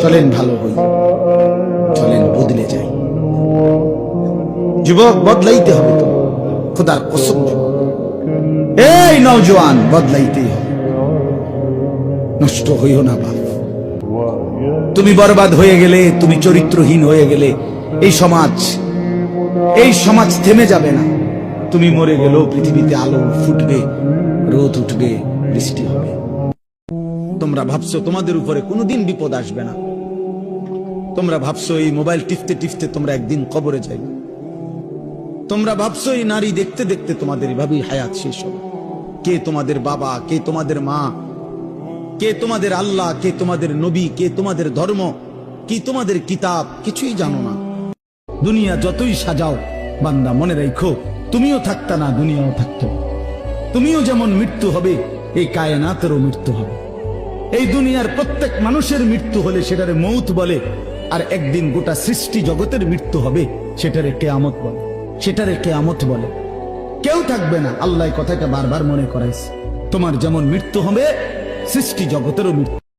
চলেন ভালো হই চলেন বদলে যাই। যুবক, বদলাইতে হবে তো। খোদার কসম এই নওজোয়ান, বদলাইতেই হবে। নষ্ট হইও না বাপ। তুমি বরবাদ হয়ে গেলে, তুমি চরিত্রহীন হয়ে গেলে, এই সমাজ এই সমাজ থেমে যাবে না। তুমি মরে গেলেও পৃথিবীতে আলো ফুটবে, রোদ উঠবে, বৃষ্টি হবে। তোমরা ভাবছ তোমাদের উপরে কোনোদিন বিপদ আসবে না। তোমরা ভাবছ এই মোবাইল টিপতে টিপতে তোমরা একদিন কবরে যাইবে। তোমরা ভাবছ এই নারী দেখতে দেখতে তোমাদের এভাবেই হায়াত শেষ হবে। কে তোমাদের বাবা, কে তোমাদের মা, কে তোমাদের আল্লাহ, কে তোমাদের নবী, কে তোমাদের ধর্ম, কি তোমাদের কিতাব, কিছুই জানো না। দুনিয়া যতই সাজাও, বান্দা মনে রাখো তুমিও থাকতা না, দুনিয়াও থাকতো। তুমিও যেমন মৃত্যু হবে, এই কায়নাতেরও মৃত্যু হবে। এই দুনিয়ার প্রত্যেক মানুষের মৃত্যু হলে সেটারে মৌত বলে, আর একদিন গোটা সৃষ্টি জগতের মৃত্যু হবে, সেটারে কেয়ামত বলে, সেটারে কেয়ামত বলে। কেউ থাকবে না, আল্লাহ কথাকে বারবার মনে করাইছে। তোমার যেমন মৃত্যু হবে, সৃষ্টি জগতেরও মৃত্যু